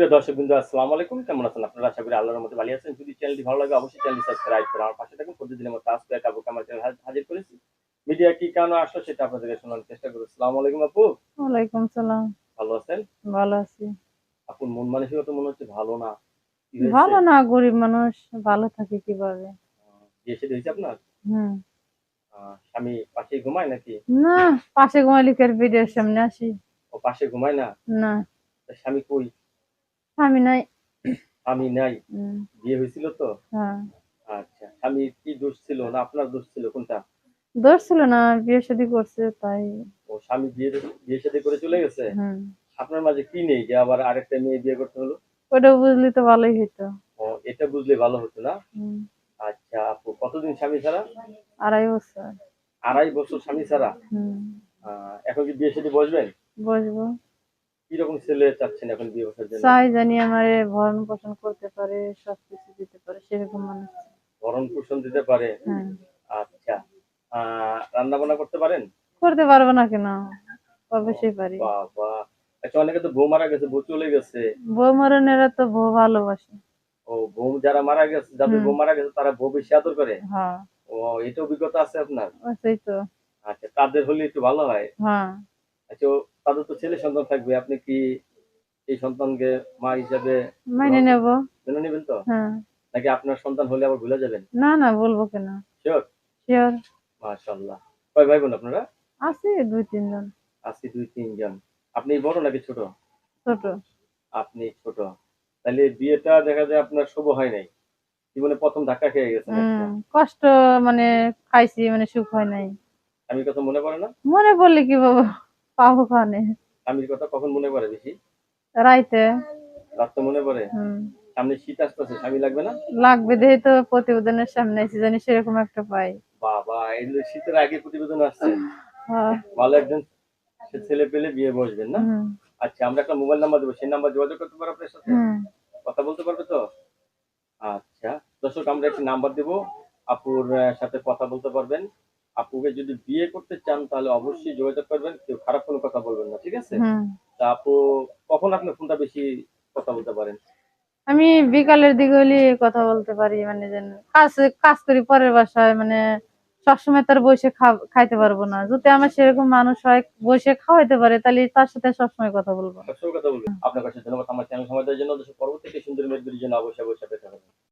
প্রিয় দর্শক বিন্দু আসসালামু আলাইকুম। কেমন আছেন আপনারা? আশা করি আল্লাহর মধ্যে ভালো আছেন। যদি চ্যানেলটি ভালো লাগে অবশ্যই চ্যানেলটি সাবস্ক্রাইব করে আমার পাশে থাকুন। প্রতিদিনের মতো আজকে এক আবু কামাল চ্যানেল হাজির করেছি। মিডিয়া কি কেন আসলো সেটা আপনাদেরকে শোনানোর চেষ্টা করব। আসসালামু আলাইকুম আপু। ওয়ালাইকুম সালাম। ভালো আছেন? ভালো আছি। আপুর মন মানসিকতা মনে হচ্ছে ভালো না। ভালো না গরিব মানুষ ভালো থাকে কীভাবে? বিয়ে শাদী হয়েছে আপনার? হুম। স্বামী পাশে ঘুমায় নাকি? না পাশে ঘুমালিকের ভিডিওর সামনে আসি। ও পাশে ঘুমায় না? না। স্বামী কই? আমি নাই। স্বামী নাই। বিয়ে হয়েছিল তো? হ্যাঁ। আচ্ছা স্বামী কি দোষ ছিল না? আপনার দোষ ছিল কোনটা? দোষ ছিল না বিয়ে শাদী করছে তাই। ও স্বামী বিয়ে বিয়ে শাদী করে চলে গেছে? আপনার মাঝে কি নেই যে আবার আরেকটা মেয়ে বিয়ে করতে হলো? ওটা বুঝলি তো ভালোই হইতো। ও এটা বুঝলে ভালো হতো না? আচ্ছা আপু কতদিন স্বামী ছাড়া? আড়াই বছর। আড়াই বছর স্বামী ছাড়া? এখন কি বিয়ে সাথে বসবেন? বসবো। কীরকম ছেলে চাচ্ছেন এখন বিয়ে বসার জন্য? চাই জানি আমারে ভরণ পোষণ করতে পারে সবকিছু দিতে পারে সেরকম মানুষ ভরণ পোষণ দিতে পারে? হ্যাঁ। আচ্ছা। রান্না বান্না করতে পারেন? করতে পারব না কেন? অবশ্যই পারি। বাবা আচ্ছা অনেকে তো বউ মারা গেছে বউ চলে গেছে। বউ মরণেরা তো বউ ভালোবাসে। ও বউ যারা মারা গেছে যাদের বউ মারা গেছে তারা বউ বেশি আদর করে? হ্যাঁ। ও এটা অভিজ্ঞতা আছে আপনার? ওই তো। আচ্ছা তাদের হলে একটু ভালো হয়। হ্যাঁ। আচ্ছা তাদের তো ছেলে সন্তান থাকবে আপনি কি এই সন্তানকে মা হিসাবে মাইনে নেব। মেনে নেবেন তো? হ্যাঁ। নাকি আপনার সন্তান হলে আবার ভুলে যাবেন? না না বলব কেন? শিওর? শিওর। মাশাল্লাহ কয় ভাই বোন আপনারা? আছে দুই তিনজন। আছি দুই তিনজন। আপনি বড় নাকি ছোট? ছোট। আপনি ছোট। তাহলে বিয়েটা দেখা যায় আপনার শুভ হয় নাই। জীবনে প্রথম ধাক্কা খেয়ে। হম কষ্ট মানে খাইছি মানে সুখ হয় নাই। আমি কথা মনে পড়ে না? মনে পড়লে কি বাবা পাবো খানে স্বামীর কথা কখন মনে পড়ে বেশি? রাইতে। রাত মনে পড়ে। সামনে শীত আসতেছে স্বামী লাগবে না? লাগবে দেখে তো প্রতিবেদনের সামনে এসে জানি সেরকম একটা পাই। বাবা এই শীতের আগে প্রতিবেদন আসছে। হ্যাঁ, ভালো একজন ছেলে পেলে বিয়ে বসবেন না? আচ্ছা আমরা একটা মোবাইল নাম্বার দেবো সেই নাম্বার যোগাযোগ করতে পারো আপনার সাথে? কথা বলতে পারবে তো? আচ্ছা দর্শক আমরা একটি নাম্বার দেবো। আপুর সাথে কথা বলতে পারবেন। আপুকে যদি বিয়ে করতে চান তাহলে অবশ্যই যোগাযোগ করবেন। কেউ খারাপ কোনো কথা বলবেন না ঠিক আছে? তা আপু কখন আপনি ফোনটা বেশি কথা বলতে পারেন? আমি বিকালের দিকে হলে কথা বলতে পারি মানে যেন কাজ কাজ করি পরের বাসায় মানে সবসময় তার বসে খাইতে পারব না। যদি আমার সেরকম মানুষ হয় বসে খাওয়াইতে পারে তাহলে তার সাথে সবসময় কথা বলব সবসময় কথা বলবেন আপনার কাছে ধন্যবাদ। আমার চ্যানেল সময় দেওয়ার জন্য পরবর্তী সুন্দর মেয়ের জন্য অবশ্যই অবশ্যই পেতে হবে